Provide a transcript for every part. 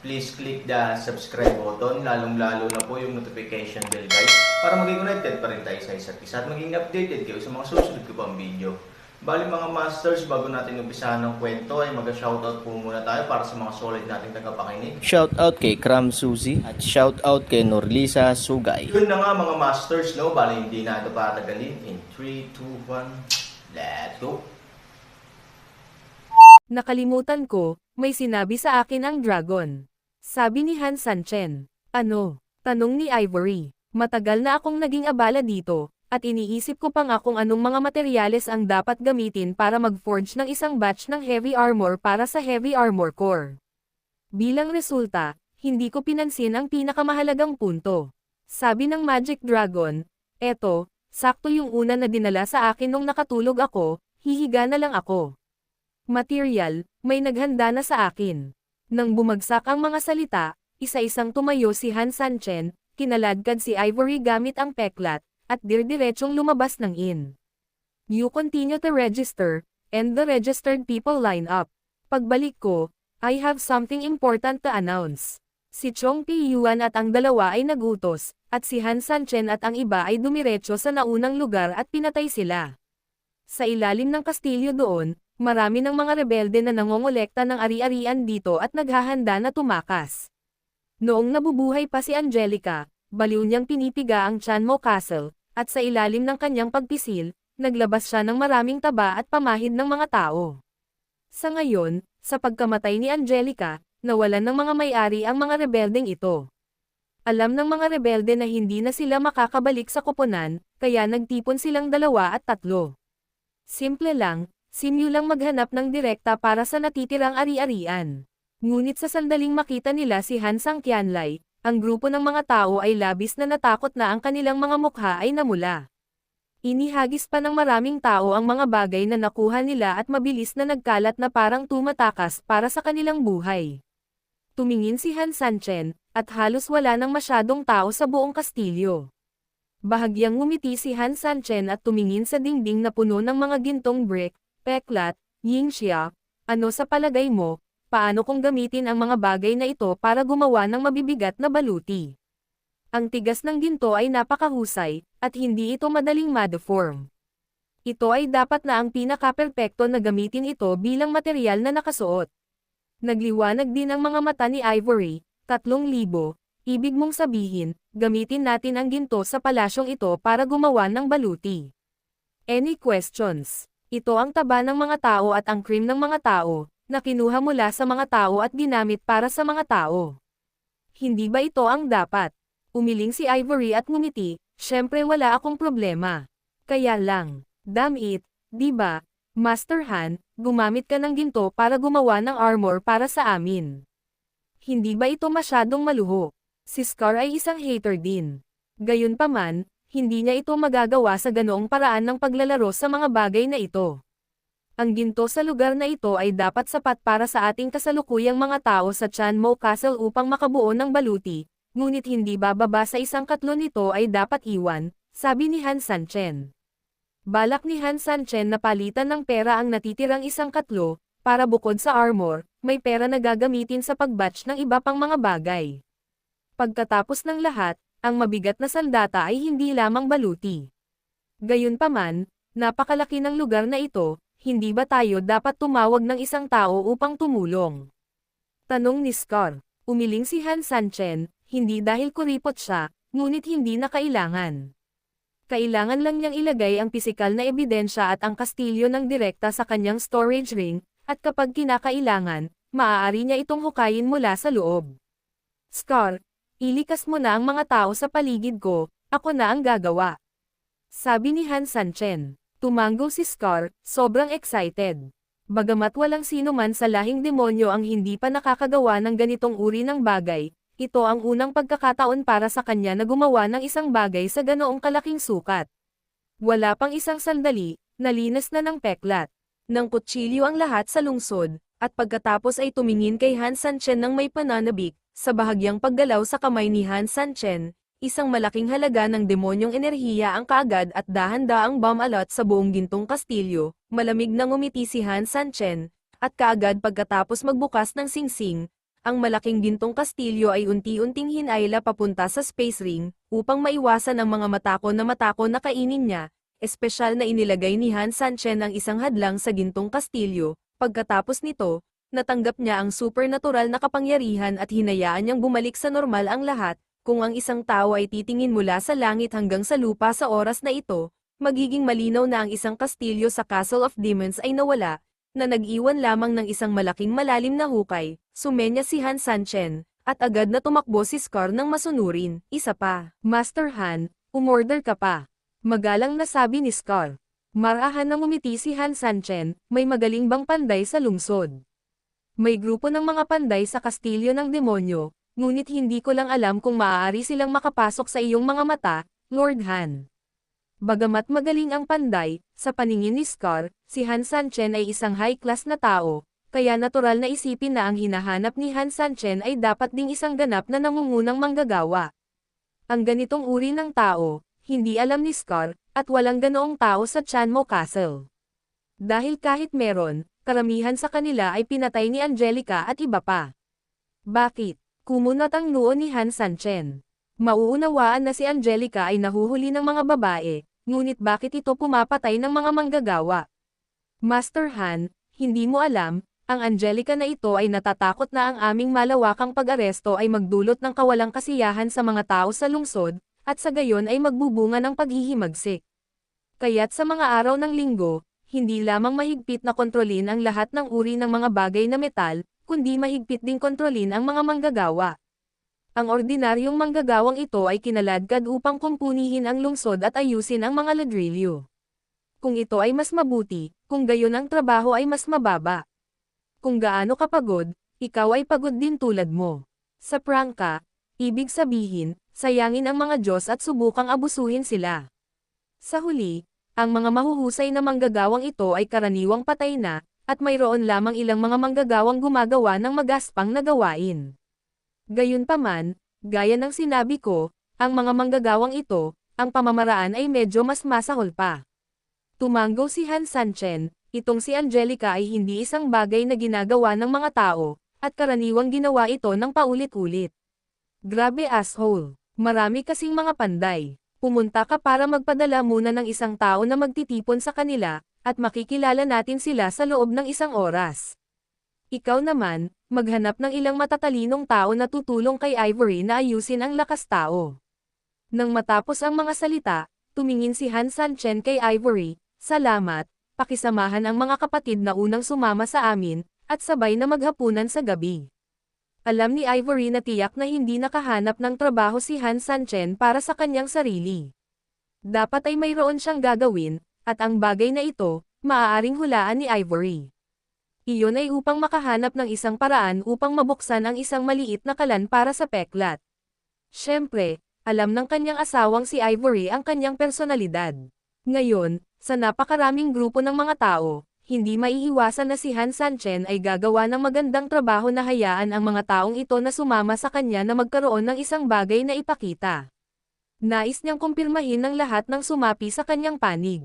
please click the subscribe button, lalong-lalo na po yung notification bell guys, para maging connected pa rin tayo sa isa't isa at maging updated kayo sa mga susunod ko pang video. Bali mga masters, bago natin umpisahan ng kwento ay mag-shoutout po muna tayo para sa mga solid nating tagapakinig. Shoutout kay Kram Suzy at shoutout kay Norlisa Sugay. Yun na nga mga masters, no? Bali hindi na ito patagalin. In 3, 2, 1, let's go! Nakalimutan ko, may sinabi sa akin ang dragon. Sabi ni Han Sanchen. Ano? Tanong ni Ivory. Matagal na akong naging abala dito, at iniisip ko pa nga kung anong mga materyales ang dapat gamitin para mag-forge ng isang batch ng heavy armor para sa heavy armor core. Bilang resulta, hindi ko pinansin ang pinakamahalagang punto. Sabi ng Magic Dragon, eto, sakto yung una na dinala sa akin nung nakatulog ako, hihiga na lang ako. Material, may naghanda na sa akin. Nang bumagsak ang mga salita, isa-isang tumayo si Han Sanchen, kinaladkad si Ivory gamit ang peklat, at dirdiretsong lumabas ng in. You continue to register, and the registered people line up. Pagbalik ko, I have something important to announce. Si Chong Pi Yuan at ang dalawa ay nagutos, at si Han Sanchen at ang iba ay dumiretso sa naunang lugar at pinatay sila. Sa ilalim ng kastilyo doon, marami ng mga rebelde na nangongolekta ng ari-arian dito at naghahanda na tumakas. Noong nabubuhay pa si Angelica, baliw niyang pinipiga ang Chanmo Castle, at sa ilalim ng kanyang pagpisil, naglabas siya ng maraming taba at pamahid ng mga tao. Sa ngayon, sa pagkamatay ni Angelica, nawalan ng mga may-ari ang mga rebeldeng ito. Alam ng mga rebelde na hindi na sila makakabalik sa koponan, kaya nagtipon silang dalawa at tatlo. Simple lang, simyo lang maghanap ng direkta para sa natitirang ari-arian. Ngunit sa sandaling makita nila si Han Sang Qianlai, ang grupo ng mga tao ay labis na natakot na ang kanilang mga mukha ay namula. Inihagis pa ng maraming tao ang mga bagay na nakuha nila at mabilis na nagkalat na parang tumatakas para sa kanilang buhay. Tumingin si Han Sanchen, at halos wala nang masyadong tao sa buong kastilyo. Bahagyang ngumiti si Han Sanchen at tumingin sa dingding na puno ng mga gintong brick, peklat, yingxia, ano sa palagay mo, paano kung gamitin ang mga bagay na ito para gumawa ng mabibigat na baluti? Ang tigas ng ginto ay napakahusay, at hindi ito madaling ma-deform. Ito ay dapat na ang pinaka-perpekto na gamitin ito bilang material na nakasuot. Nagliwanag din ang mga mata ni Ivory, 3,000, ibig mong sabihin, gamitin natin ang ginto sa palasyong ito para gumawa ng baluti. Any questions? Ito ang taba ng mga tao at ang cream ng mga tao, na kinuha mula sa mga tao at ginamit para sa mga tao. Hindi ba ito ang dapat? Umiling si Ivory at ngumiti, syempre wala akong problema. Kaya lang, damn it, di ba, Master Han, gumamit ka ng ginto para gumawa ng armor para sa amin. Hindi ba ito masyadong maluho? Si Scar ay isang hater din. Gayunpaman, hindi niya ito magagawa sa ganoong paraan ng paglalaro sa mga bagay na ito. Ang ginto sa lugar na ito ay dapat sapat para sa ating kasalukuyang mga tao sa Chanmo Castle upang makabuo ng baluti, ngunit hindi bababa sa isang katlo nito ay dapat iwan, sabi ni Han Sanchen. Balak ni Han Sanchen na palitan ng pera ang natitirang isang katlo, para bukod sa armor, may pera na gagamitin sa pagbatch ng iba pang mga bagay. Pagkatapos ng lahat, ang mabigat na sandata ay hindi lamang baluti. Gayunpaman, napakalaki ng lugar na ito, hindi ba tayo dapat tumawag ng isang tao upang tumulong? Tanong ni Scar. Umiling si Han Sanchen, hindi dahil kuripot siya, ngunit hindi na kailangan. Kailangan lang niyang ilagay ang pisikal na ebidensya at ang kastilyo ng direkta sa kanyang storage ring, at kapag kinakailangan, maaari niya itong hukayin mula sa loob. Scar, ilikas mo na ang mga tao sa paligid ko, ako na ang gagawa. Sabi ni Han Sanchen. Tumango si Scar, sobrang excited. Bagamat walang sino man sa lahing demonyo ang hindi pa nakakagawa ng ganitong uri ng bagay, ito ang unang pagkakataon para sa kanya na gumawa ng isang bagay sa ganoong kalaking sukat. Wala pang isang sandali, nalinas na ng peklat. Nang kutsilyo ang lahat sa lungsod, at pagkatapos ay tumingin kay Han Sanchen ng may pananabik, sa bahagyang paggalaw sa kamay ni Han Sanchen, isang malaking halaga ng demonyong enerhiya ang kaagad at dahan-daang bomb alot sa buong gintong kastilyo, malamig nang umiti si Han Sanchen, at kaagad pagkatapos magbukas ng singsing, ang malaking gintong kastilyo ay unti-unting hinayla papunta sa space ring, upang maiwasan ang mga matako na matako na kainin niya, espesyal na inilagay ni Han Sanchen ang isang hadlang sa gintong kastilyo, pagkatapos nito, natanggap niya ang supernatural na kapangyarihan at hinayaan niyang bumalik sa normal ang lahat, kung ang isang tao ay titingin mula sa langit hanggang sa lupa sa oras na ito, magiging malinaw na ang isang kastilyo sa Castle of Demons ay nawala, na nag-iwan lamang ng isang malaking malalim na hukay, sumenya si Han Sanchen, at agad na tumakbo si Scar ng masunurin, isa pa. Master Han, umorder ka pa. Magalang nasabi ni Scar. Marahan na ngumiti si Han Sanchen, may magaling bang panday sa lungsod. May grupo ng mga panday sa kastilyo ng demonyo, ngunit hindi ko lang alam kung maaari silang makapasok sa iyong mga mata, Lord Han. Bagamat magaling ang panday, sa paningin ni Scar, si Han Sanchen ay isang high-class na tao, kaya natural na isipin na ang hinahanap ni Han Sanchen ay dapat ding isang ganap na nangungunang manggagawa. Ang ganitong uri ng tao, hindi alam ni Scar, at walang ganoong tao sa Chanmo Castle. Dahil kahit meron, karamihan sa kanila ay pinatay ni Angelica at iba pa. Bakit? Kumunat ang noo ni Han Sanchen. Mauunawaan na si Angelica ay nahuhuli ng mga babae, ngunit bakit ito pumapatay ng mga manggagawa? Master Han, hindi mo alam, ang Angelica na ito ay natatakot na ang aming malawakang pag-aresto ay magdulot ng kawalang kasiyahan sa mga tao sa lungsod, at sa gayon ay magbubunga ng paghihimagsik. Kaya't sa mga araw ng linggo, hindi lamang mahigpit na kontrolin ang lahat ng uri ng mga bagay na metal, kundi mahigpit ding kontrolin ang mga manggagawa. Ang ordinaryong manggagawang ito ay kinaladkad upang kumpunihin ang lungsod at ayusin ang mga ladrilyo. Kung ito ay mas mabuti, kung gayon ang trabaho ay mas mababa. Kung gaano kapagod, ikaw ay pagod din tulad mo. Sa prangka, ibig sabihin, sayangin ang mga Diyos at subukang abusuhin sila. Sa huli, ang mga mahuhusay na manggagawang ito ay karaniwang patay na, at mayroon lamang ilang mga manggagawang gumagawa ng magaspang na gawain. Gayunpaman, gaya ng sinabi ko, ang mga manggagawang ito, ang pamamaraan ay medyo mas masahol pa. Tumanggo si Han Sanchen, itong si Angelica ay hindi isang bagay na ginagawa ng mga tao, at karaniwang ginawa ito ng paulit-ulit. Grabe asshole, marami kasing mga panday. Pumunta ka para magpadala muna ng isang tao na magtitipon sa kanila, at makikilala natin sila sa loob ng isang oras. Ikaw naman, maghanap ng ilang matatalinong tao na tutulong kay Ivory na ayusin ang lakas tao. Nang matapos ang mga salita, tumingin si Han Sanchen kay Ivory, salamat, pakisamahan ang mga kapatid na unang sumama sa amin, at sabay na maghapunan sa gabi. Alam ni Ivory na tiyak na hindi nakahanap ng trabaho si Han Sanchen para sa kanyang sarili. Dapat ay mayroon siyang gagawin, at ang bagay na ito, maaaring hulaan ni Ivory. Iyon ay upang makahanap ng isang paraan upang mabuksan ang isang maliit na kalan para sa peklat. Siyempre, alam ng kanyang asawang si Ivory ang kanyang personalidad. Ngayon, sa napakaraming grupo ng mga tao, hindi maiiwasan na si Han Sanchen ay gagawa ng magandang trabaho na hayaan ang mga taong ito na sumama sa kanya na magkaroon ng isang bagay na ipakita. Nais niyang kumpirmahin ng lahat ng sumapi sa kanyang panig.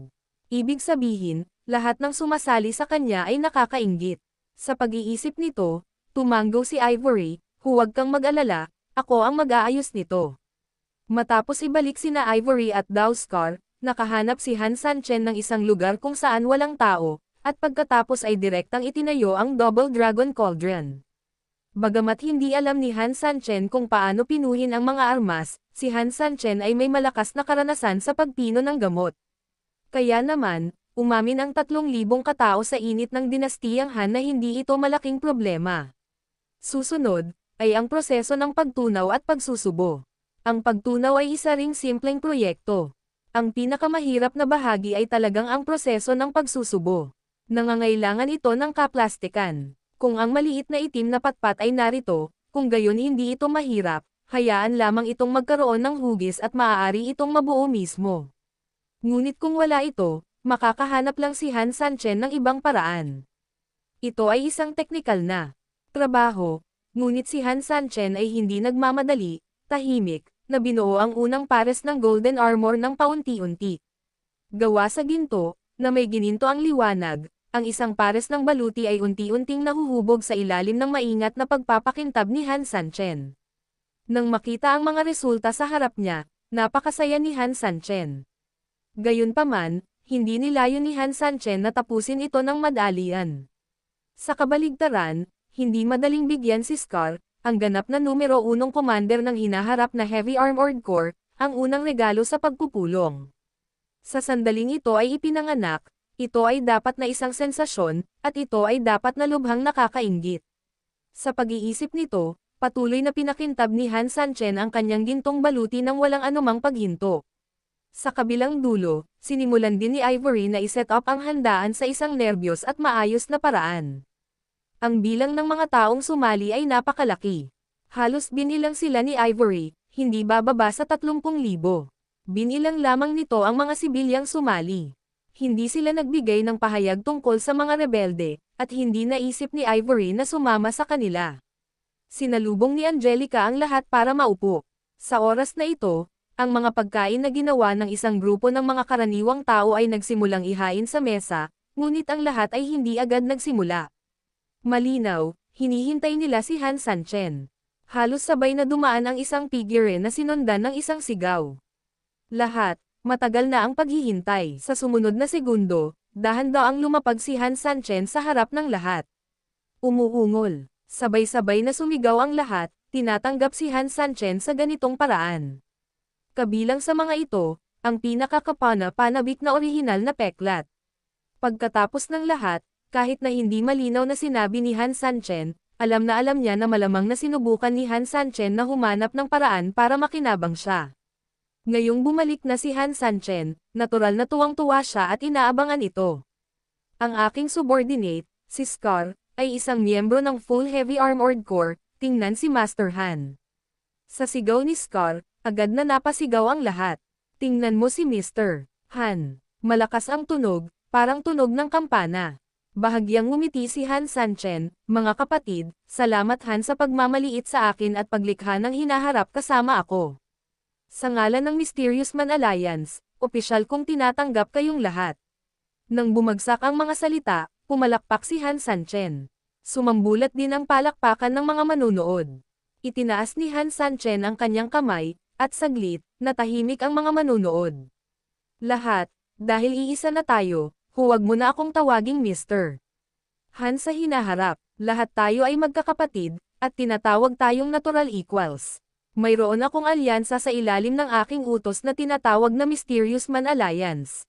Ibig sabihin, lahat ng sumasali sa kanya ay nakakaingit. Sa pag-iisip nito, tumanggo si Ivory, huwag kang mag-alala, ako ang mag-aayos nito. Matapos ibalik sina Ivory at Dowscar, nakahanap si Han Sanchen ng isang lugar kung saan walang tao, at pagkatapos ay direktang itinayo ang Double Dragon Cauldron. Bagamat hindi alam ni Han Sanchen kung paano pinuhin ang mga armas, si Han Sanchen ay may malakas na karanasan sa pagpino ng gamot. Kaya naman, umamin ang 3,000 katao sa init ng dinastiyang Han na hindi ito malaking problema. Susunod, ay ang proseso ng pagtunaw at pagsusubo. Ang pagtunaw ay isa ring simpleng proyekto. Ang pinakamahirap na bahagi ay talagang ang proseso ng pagsusubo. Nangangailangan ito ng kaplastikan. Kung ang maliit na itim na patpat ay narito, kung gayon hindi ito mahirap, hayaan lamang itong magkaroon ng hugis at maaari itong mabuo mismo. Ngunit kung wala ito, makakahanap lang si Han Sanchen ng ibang paraan. Ito ay isang teknikal na trabaho, ngunit si Han Sanchen ay hindi nagmamadali, tahimik, na binuo ang unang pares ng golden armor ng paunti-unti. Gawa sa ginto, na may gininto ang liwanag, ang isang pares ng baluti ay unti-unting nahuhubog sa ilalim ng maingat na pagpapakintab ni Han Sanchen. Nang makita ang mga resulta sa harap niya, napakasaya ni Han Sanchen. Gayunpaman, hindi nilayon ni Han Sanchen na tapusin ito ng madalian. Sa kabaligtaran, hindi madaling bigyan si Scar, ang ganap na numero unong commander ng hinaharap na Heavy Armored Corps, ang unang regalo sa pagpupulong. Sa sandaling ito ay ipinanganak, ito ay dapat na isang sensasyon, at ito ay dapat na lubhang nakakaingit. Sa pag-iisip nito, patuloy na pinakintab ni Han Sanchen ang kanyang gintong baluti ng walang anumang paghinto. Sa kabilang dulo, sinimulan din ni Ivory na iset up ang handaan sa isang nerbiyos at maayos na paraan. Ang bilang ng mga taong sumali ay napakalaki. Halos binilang sila ni Ivory, hindi bababa sa 30,000. Binilang lamang nito ang mga sibilyang sumali. Hindi sila nagbigay ng pahayag tungkol sa mga rebelde, at hindi naisip ni Ivory na sumama sa kanila. Sinalubong ni Angelica ang lahat para maupo. Sa oras na ito, ang mga pagkain na ginawa ng isang grupo ng mga karaniwang tao ay nagsimulang ihain sa mesa, ngunit ang lahat ay hindi agad nagsimula. Malinaw, hinihintay nila si Han Sanchen. Halos sabay na dumaan ang isang figure na sinundan ng isang sigaw. Lahat, matagal na ang paghihintay. Sa sumunod na segundo, dahan-daang lumapag si Han Sanchen sa harap ng lahat. Umuungol. Sabay-sabay na sumigaw ang lahat, tinatanggap si Han Sanchen sa ganitong paraan. Kabilang sa mga ito, ang pinakakapana-panabik na orihinal na peklat. Pagkatapos ng lahat, kahit na hindi malinaw na sinabi ni Han Sanchen, alam na alam niya na malamang na sinubukan ni Han Sanchen na humanap ng paraan para makinabang siya. Ngayong bumalik na si Han Sanchen, natural na tuwang-tuwa siya at inaabangan ito. Ang aking subordinate, si Scar, ay isang miyembro ng Full Heavy Armored Corps, tingnan si Master Han. Sa sigaw ni Scar, agad na napasigaw ang lahat. Tingnan mo si Mr. Han. Malakas ang tunog, parang tunog ng kampana. Bahagyang ngumiti si Han Sanchen, mga kapatid, salamat Han sa pagmamaliit sa akin at paglikha ng hinaharap kasama ako. Sa ngalan ng Mysterious Man Alliance, opisyal kong tinatanggap kayong lahat. Nang bumagsak ang mga salita, pumalakpak si Han Sanchen. Sumambulat din ang palakpakan ng mga manunood. Itinaas ni Han Sanchen ang kanyang kamay, at saglit, natahimik ang mga manunood. Lahat, dahil iisa na tayo, huwag mo na akong tawaging mister. Han sa hinaharap, lahat tayo ay magkakapatid, at tinatawag tayong natural equals. Mayroon akong alyansa sa ilalim ng aking utos na tinatawag na Mysterious Man Alliance.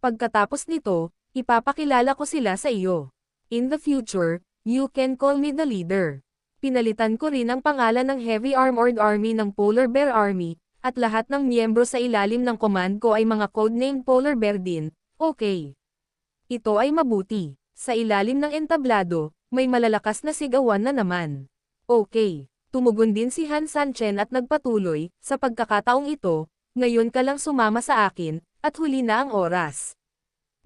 Pagkatapos nito, ipapakilala ko sila sa iyo. In the future, you can call me the leader. Pinalitan ko rin ang pangalan ng Heavy Armored Army ng Polar Bear Army, at lahat ng miyembro sa ilalim ng command ko ay mga codename Polar Bear din, okay. Ito ay mabuti. Sa ilalim ng entablado, may malalakas na sigawan na naman. Okay. Tumugon din si Han Sanchen at nagpatuloy, sa pagkakataong ito, ngayon ka lang sumama sa akin, at huli na ang oras.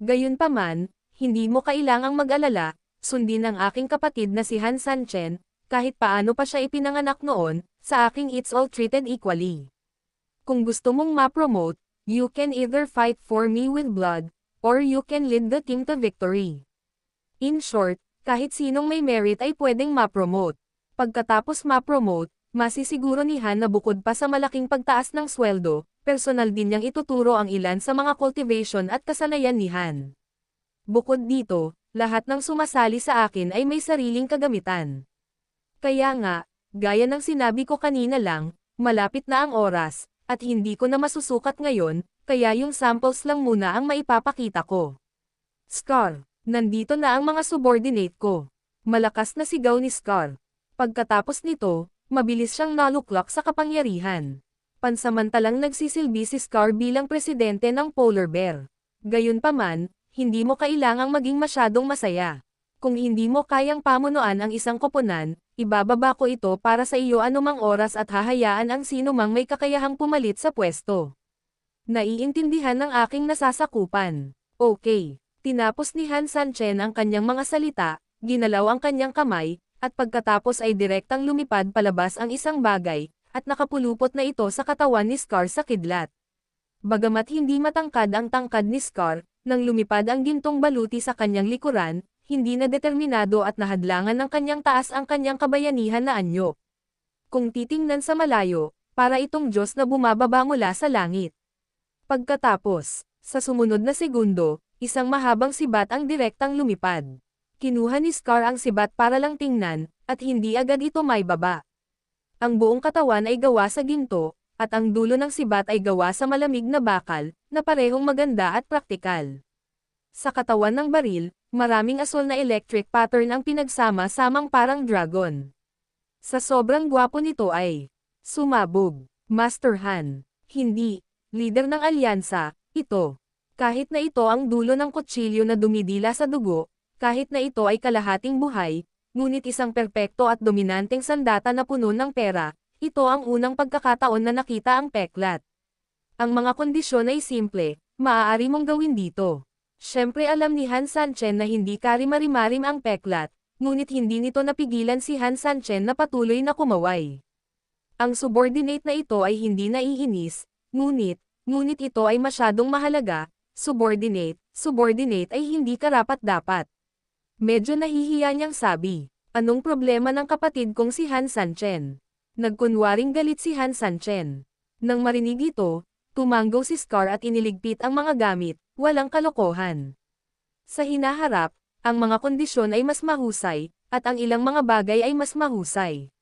Gayunpaman, hindi mo kailangang mag-alala, sundin ang aking kapatid na si Han Sanchen, kahit paano pa siya ipinanganak noon, sa aking it's all treated equally. Kung gusto mong ma-promote, you can either fight for me with blood, or you can lead the team to victory. In short, kahit sinong may merit ay pwedeng ma-promote. Pagkatapos ma-promote, masisiguro ni Han na bukod pa sa malaking pagtaas ng sweldo, personal din niyang ituturo ang ilan sa mga cultivation at kasanayan ni Han. Bukod dito, lahat ng sumasali sa akin ay may sariling kagamitan. Kaya nga, gaya ng sinabi ko kanina lang, malapit na ang oras, at hindi ko na masusukat ngayon, kaya yung samples lang muna ang maipapakita ko. Scar, nandito na ang mga subordinate ko. Malakas na sigaw ni Scar. Pagkatapos nito, mabilis siyang naluklak sa kapangyarihan. Pansamantalang nagsisilbi si Scar bilang presidente ng Polar Bear. Gayunpaman, hindi mo kailangang maging masyadong masaya. Kung hindi mo kayang pamunuan ang isang koponan, ibababa ko ito para sa iyo anumang oras at hahayaan ang sino mang may kakayahang pumalit sa pwesto. Naiintindihan ng aking nasasakupan. Okay. Tinapos ni Han Sanchen ang kanyang mga salita, ginalaw ang kanyang kamay, at pagkatapos ay direktang lumipad palabas ang isang bagay, at nakapulupot na ito sa katawan ni Scar sa kidlat. Bagamat hindi matangkad ang tangkad ni Scar, nang lumipad ang gintong baluti sa kanyang likuran, hindi na determinado at nahadlangan ng kanyang taas ang kanyang kabayanihan na anyo. Kung titingnan sa malayo, para itong Diyos na bumababa mula sa langit. Pagkatapos, sa sumunod na segundo, isang mahabang sibat ang direktang lumipad. Kinuha ni Scar ang sibat para lang tingnan, at hindi agad ito may baba. Ang buong katawan ay gawa sa ginto, at ang dulo ng sibat ay gawa sa malamig na bakal, na parehong maganda at praktikal. Sa katawan ng baril, maraming asol na electric pattern ang pinagsama-samang parang dragon. Sa sobrang gwapo nito ay, sumabog, Master Han, hindi, leader ng alyansa, ito. Kahit na ito ang dulo ng kutsilyo na dumidila sa dugo, kahit na ito ay kalahating buhay, ngunit isang perpekto at dominanteng sandata na puno ng pera, ito ang unang pagkakataon na nakita ang peklat. Ang mga kondisyon ay simple, maaari mong gawin dito. Siyempre alam ni Han Sanchen na hindi karimarimarim ang peklat, ngunit hindi nito napigilan si Han Sanchen na patuloy na kumaway. Ang subordinate na ito ay hindi naiinis, ngunit, ngunit ito ay masyadong mahalaga, subordinate, subordinate ay hindi karapat-dapat. Medyo nahihiya niyang sabi, anong problema ng kapatid kong si Han Sanchen? Nagkunwaring galit si Han Sanchen. Nang marinig ito, tumanggo si Scar at iniligpit ang mga gamit, walang kalokohan. Sa hinaharap, ang mga kondisyon ay mas mahusay, at ang ilang mga bagay ay mas mahusay.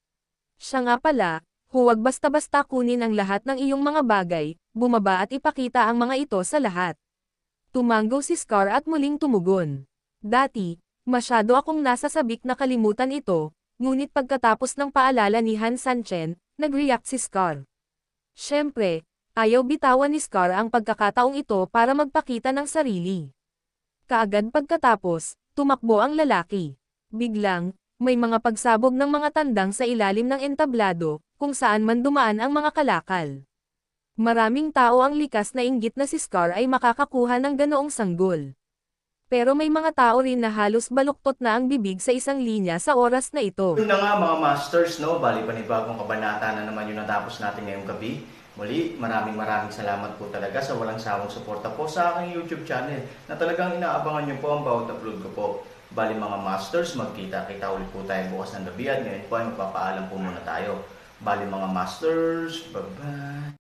Siya nga pala, huwag basta-basta kunin ang lahat ng iyong mga bagay, bumaba at ipakita ang mga ito sa lahat. Tumanggo si Scar at muling tumugon. Dati, masyado akong nasa sabik na kalimutan ito, ngunit pagkatapos ng paalala ni Han Sanchen, nag-react si Scar. Siyempre, ayaw bitawan ni Scar ang pagkakataong ito para magpakita ng sarili. Kaagad pagkatapos, tumakbo ang lalaki. Biglang, may mga pagsabog ng mga tandang sa ilalim ng entablado, kung saan man dumaan ang mga kalakal. Maraming tao ang likas na inggit na si Scar ay makakakuha ng ganoong sanggol. Pero may mga tao rin na halos baluktot na ang bibig sa isang linya sa oras na ito. Yun na nga mga masters, no? Bali panibagong kabanata na naman yung natapos natin ngayong gabi. Muli, maraming maraming salamat po talaga sa walang sawang suporta po sa aking YouTube channel na talagang inaabangan nyo po ang bawat upload ko po. Bali mga masters, magkita-kita ulit po tayo bukas ng gabi at ngayon po ay magpapaalam po muna tayo. Bali mga masters, bye-bye!